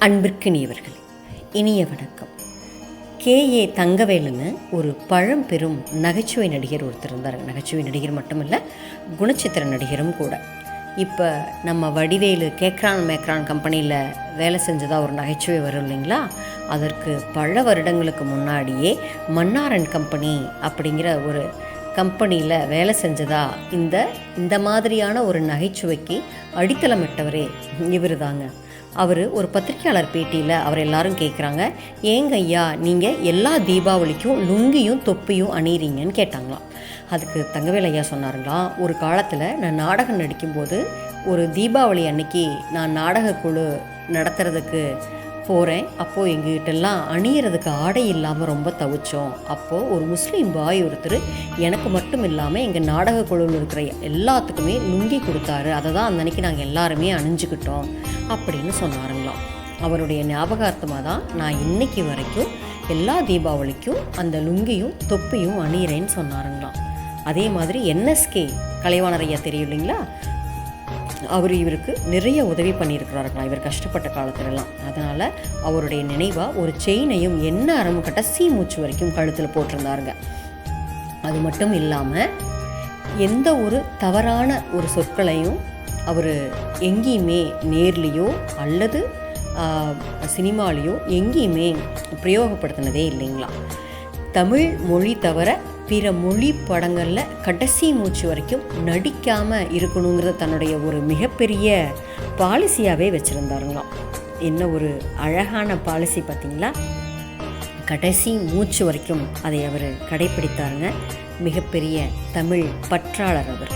அன்பிற்கினியவர்களே இனிய வணக்கம். கே. ஏ. தங்கவேலுன்னு ஒரு பழம்பெரும் நகைச்சுவை நடிகர் ஒருத்தர் இருந்தார். நகைச்சுவை நடிகர் மட்டுமல்ல குணச்சித்திர நடிகரும் கூட. இப்போ நம்ம வடிவேலு கேக்ரான் மேக்ரான் கம்பெனியில் வேலை செஞ்சதா ஒரு நகைச்சுவை வரும் இல்லைங்களா? அதற்கு பல வருடங்களுக்கு முன்னாடியே மன்னாரன் கம்பெனி அப்படிங்கிற ஒரு கம்பெனியில் வேலை செஞ்சதா இந்த இந்த மாதிரியான ஒரு நகைச்சுவைக்கு அடித்தளமிட்டவரே இவர் தாங்க அவர் ஒரு பத்திரிக்கையாளர் பேட்டியில் அவர் எல்லாரும் கேட்குறாங்க ஏங்க ஐயா நீங்கள் எல்லா தீபாவளிக்கும் லுங்கியும் தொப்பியும் அணியிறீங்கன்னு கேட்டாங்களாம். அதுக்கு தங்கவேல் ஐயா சொன்னாருங்களாம் ஒரு காலத்தில் நான் நாடகம் நடிக்கும்போது ஒரு தீபாவளி அன்னைக்கு நான் நாடக குழு நடத்துறதுக்கு போகிறேன் அப்போது எங்ககிட்டலாம் அணியறதுக்கு ஆடை இல்லாமல் ரொம்ப தவிச்சோம். அப்போது ஒரு முஸ்லீம் பாய் ஒருத்தர் எனக்கு மட்டும் இல்லாமல் எங்கள் நாடக குழுவில் இருக்கிற எல்லாத்துக்குமே லுங்கி கொடுத்தாரு. அதை தான் அன்னைக்கு நாங்கள் எல்லாருமே அணிஞ்சுக்கிட்டோம் அப்படின்னு சொன்னாருங்களாம். அவருடைய ஞாபகார்த்தமாக தான் நான் இன்னைக்கு வரைக்கும் எல்லா தீபாவளிக்கும் அந்த லுங்கியும் தொப்பியும் அணியிறேன்னு சொன்னாருங்களாம். அதே மாதிரி என்எஸ்கே கலைவாணர் ஐயா தெரியும் இல்லைங்களா? அவர் இவருக்கு நிறைய உதவி பண்ணியிருக்கிறார்களாம் இவர் கஷ்டப்பட்ட காலத்திலலாம். அதனால் அவருடைய நினைவாக ஒரு செயினையும் என்ன அரம்பு சீ மூச்சு வரைக்கும் கழுத்தில் போட்டிருந்தாருங்க. அது மட்டும் இல்லாமல் எந்த ஒரு தவறான ஒரு சொற்களையும் அவர் எங்கேயுமே நேர்லேயோ அல்லது சினிமாலேயோ எங்கேயுமே பிரயோகப்படுத்தினதே இல்லைங்களா. தமிழ் மொழி தவிர பிற மொழி படங்களில் கடைசி மூச்சு வரைக்கும் நடிக்காமல் இருக்கணுங்கிறத தன்னுடைய ஒரு மிகப்பெரிய பாலிசியாகவே வச்சுருந்தாருங்களாம். என்ன ஒரு அழகான பாலிசி பார்த்திங்களா கடைசி மூச்சு வரைக்கும் அதை அவர் கடைப்பிடித்தாருங்க. மிகப்பெரிய தமிழ் பற்றாளர் அவர்.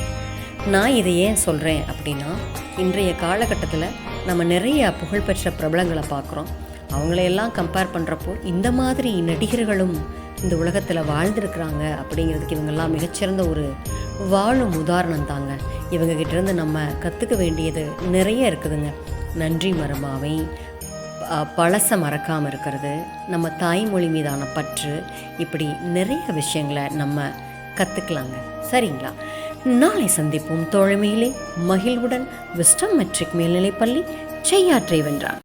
நான் இதை ஏன் சொல்கிறேன் அப்படின்னா இன்றைய காலகட்டத்தில் நம்ம நிறைய புகழ்பெற்ற பிரபலங்களை பார்க்குறோம் அவங்களையெல்லாம் கம்பேர் பண்ணுறப்போ இந்த மாதிரி நடிகர்களும் இந்த உலகத்தில் வாழ்ந்துருக்கிறாங்க அப்படிங்கிறதுக்கு இவங்கெல்லாம் மிகச்சிறந்த ஒரு வாழும் உதாரணம் தாங்க. இவங்ககிட்டேருந்து நம்ம கற்றுக்க வேண்டியது நிறைய இருக்குதுங்க. நன்றி மரமாவை. பழசை மறக்காமல் இருக்கிறது. நம்ம தாய்மொழி மீதான பற்று. இப்படி நிறைய விஷயங்களை நம்ம கற்றுக்கலாங்க சரிங்களா? நாளை சந்திப்போம். தோழமையிலே மகிழ்வுடன். விஸ்டம் மெட்ரிக் மேல்நிலைப்பள்ளி செய்யாற்றை வென்றான்